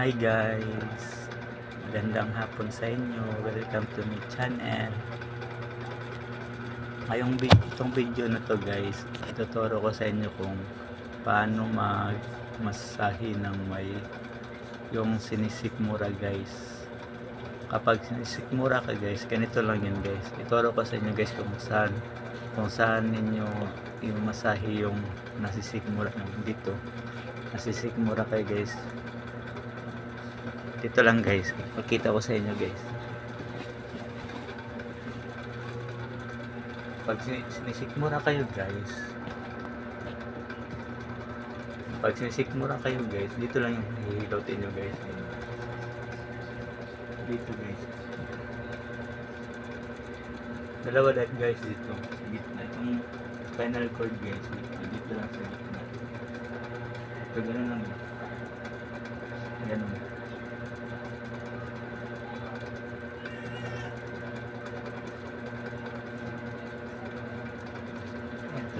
Hi guys! Magandang hapon sa inyo. Welcome to my channel. Ngayong vi- itong video na to guys, ituturo ko sa inyo kung paano magmasahe ng may yung sinisikmura guys. Kapag sinisikmura ka guys, ganito lang yun guys. Ituro ko sa inyo guys kung saan kung saan ninyo yung masahe yung nasisikmura dito. Nasisikmura kayo guys. Dito lang guys. Pakita ko sa inyo guys. Pag sin- sinisikmura kayo guys. Pag sinisikmura kayo guys, dito lang yung hihilotin nyo guys. Dito guys. Dalawa dahil guys dito. Sa gitna. Itong spinal cord guys. Dito, dito lang sa gitna. Ito ganun lang. Ganun. Ito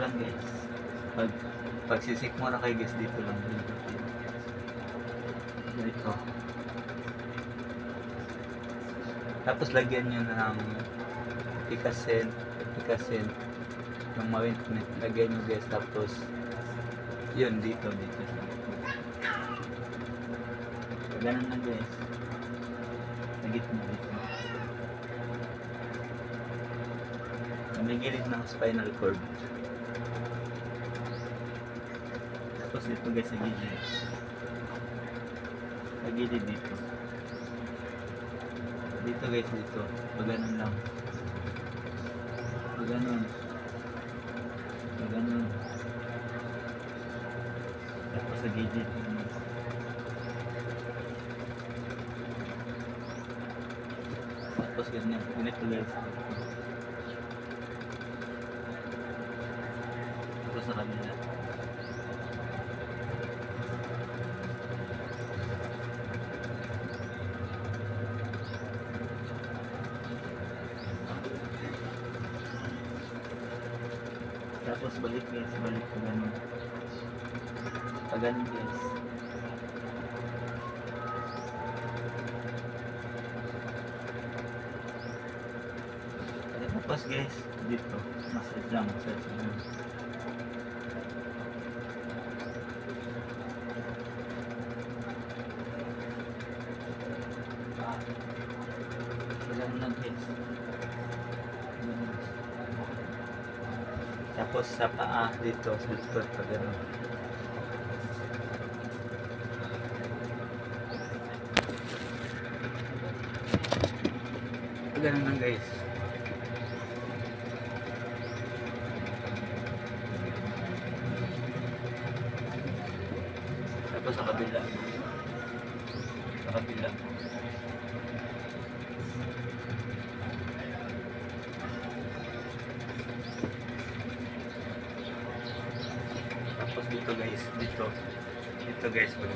lang guys. Pag pagsisik mo na kayo guys dito lang. Dito. Tapos lagyan nyo na ng epicacent, epicacent, yung mawintment, lagyan nyo guys, tapos yun, dito, dito. Ganun na guys. Sa gitna dito. May ng spinal cord. Tapos dito guys, sa gilid. Sa gilid dito. Dito guys, dito. Pag ganun lang. Pag ganun. Pag ganun. Tapos sa gilid. Tapos ganyan. Ganito guys. Tapos sa kanila. Tapos balik guys, balik pa ganun. Pag ganun guys. Tapos guys, dito, massage lang, massage lang. Tapos sa paa dito, sa likod pa gano'n. Ganun lang guys. Tapos sa kabila. Sa kabila. Dito guys, dito. Dito guys, pag.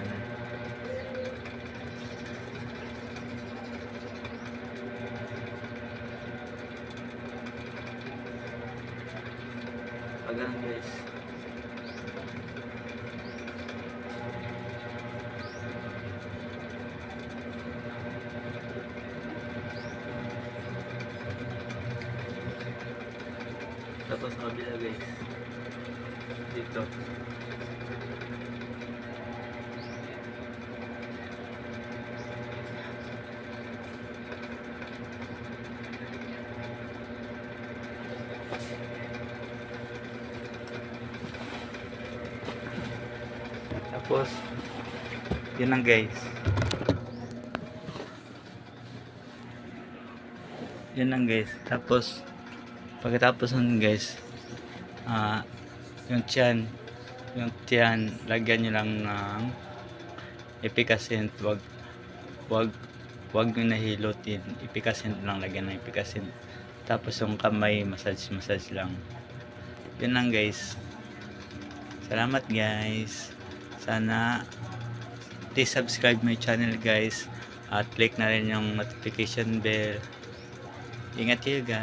Pag ano guys. Tapos kabila guys. Dito. Tapos, yun lang guys. Yun lang guys. Tapos, pagkatapos nun guys, ah, yung tiyan, yung tiyan, lagyan nyo lang ng epicacent, wag, wag, wag nyo nahilotin, epicacent lang, lagyan ng epicacent. Tapos yung kamay, massage, massage lang. Yun lang guys. Salamat guys. Sana please subscribe my channel guys at click na rin yung notification bell. Ingat kayo guys.